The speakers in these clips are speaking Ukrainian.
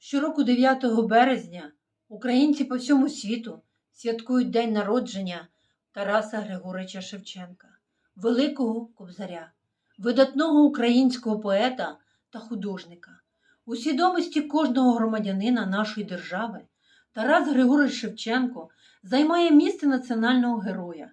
Щороку 9 березня українці по всьому світу святкують День народження Тараса Григорича Шевченка, великого кобзаря, видатного українського поета та художника. У свідомості кожного громадянина нашої держави Тарас Григорович Шевченко займає місце національного героя.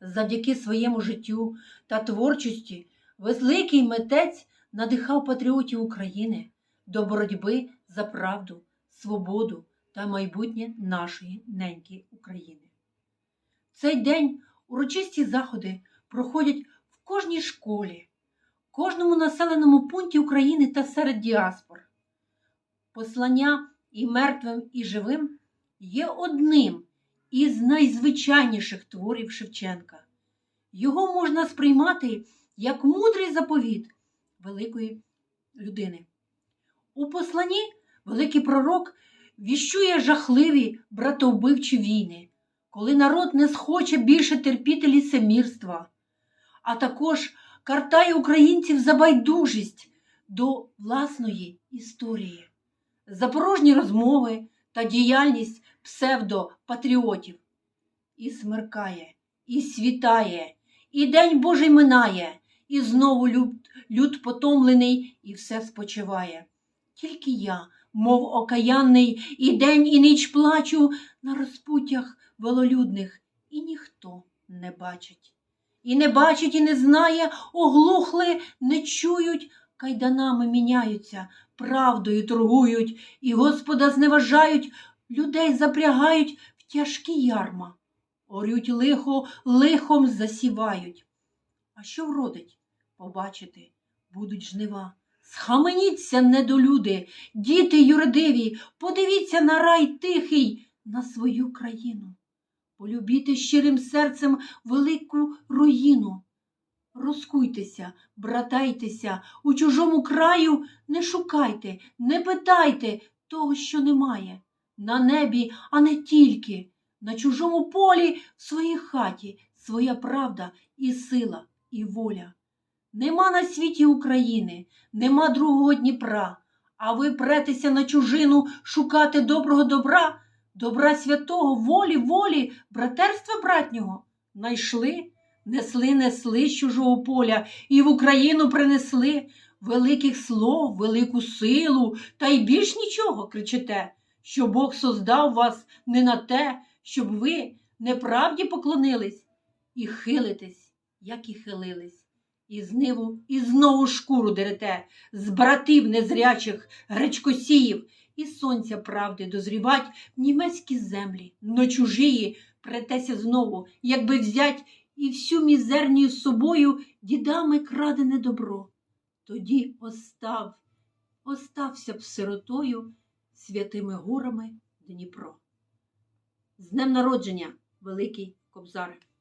Завдяки своєму життю та творчості великий митець надихав патріотів України до боротьби за правду, свободу та майбутнє нашої неньки України. В цей день урочисті заходи проходять в кожній школі, кожному населеному пункті України та серед діаспор. Послання і мертвим, і живим є одним із найзвичайніших творів Шевченка. Його можна сприймати як мудрий заповіт великої людини. У посланні великий пророк віщує жахливі братовбивчі війни, коли народ не схоче більше терпіти лісемірства, а також картає українців за байдужість до власної історії, за порожні розмови та діяльність псевдопатріотів. І смеркає, і світає, і день Божий минає, і знову люд, люд потомлений, і все спочиває. Тільки я, мов окаянний, і день, і ніч плачу на розпуттях велолюдних, і ніхто не бачить. І не бачить, і не знає, оглухли, не чують, кайданами міняються, правдою торгують, і Господа зневажають, людей запрягають в тяжкі ярма, орють лихо, лихом засівають. А що вродить? Побачити будуть жнива. Схаменіться, недолюди, діти юридиві, подивіться на рай тихий, на свою країну. Полюбіте щирим серцем велику руїну. Розкуйтеся, братайтеся, у чужому краю не шукайте, не питайте того, що немає. На небі, а не тільки, на чужому полі, в своїй хаті, своя правда і сила, і воля. Нема на світі України, нема другого Дніпра, а ви претеся на чужину шукати доброго добра, добра святого, волі, волі, братерства братнього. Найшли, несли, несли з чужого поля і в Україну принесли великих слов, велику силу, та й більш нічого кричите, що Бог создав вас не на те, щоб ви неправді поклонились і хилитесь, як і хилились. І зниву, і знову шкуру дерете, з братів незрячих гречкосіїв, і сонця правди дозрівать в німецькі землі, но чужії претеся знову, якби взять і всю мізернію з собою дідами крадене добро. Тоді остав, остався б сиротою святими горами Дніпро. З днем народження, Великий Кобзар!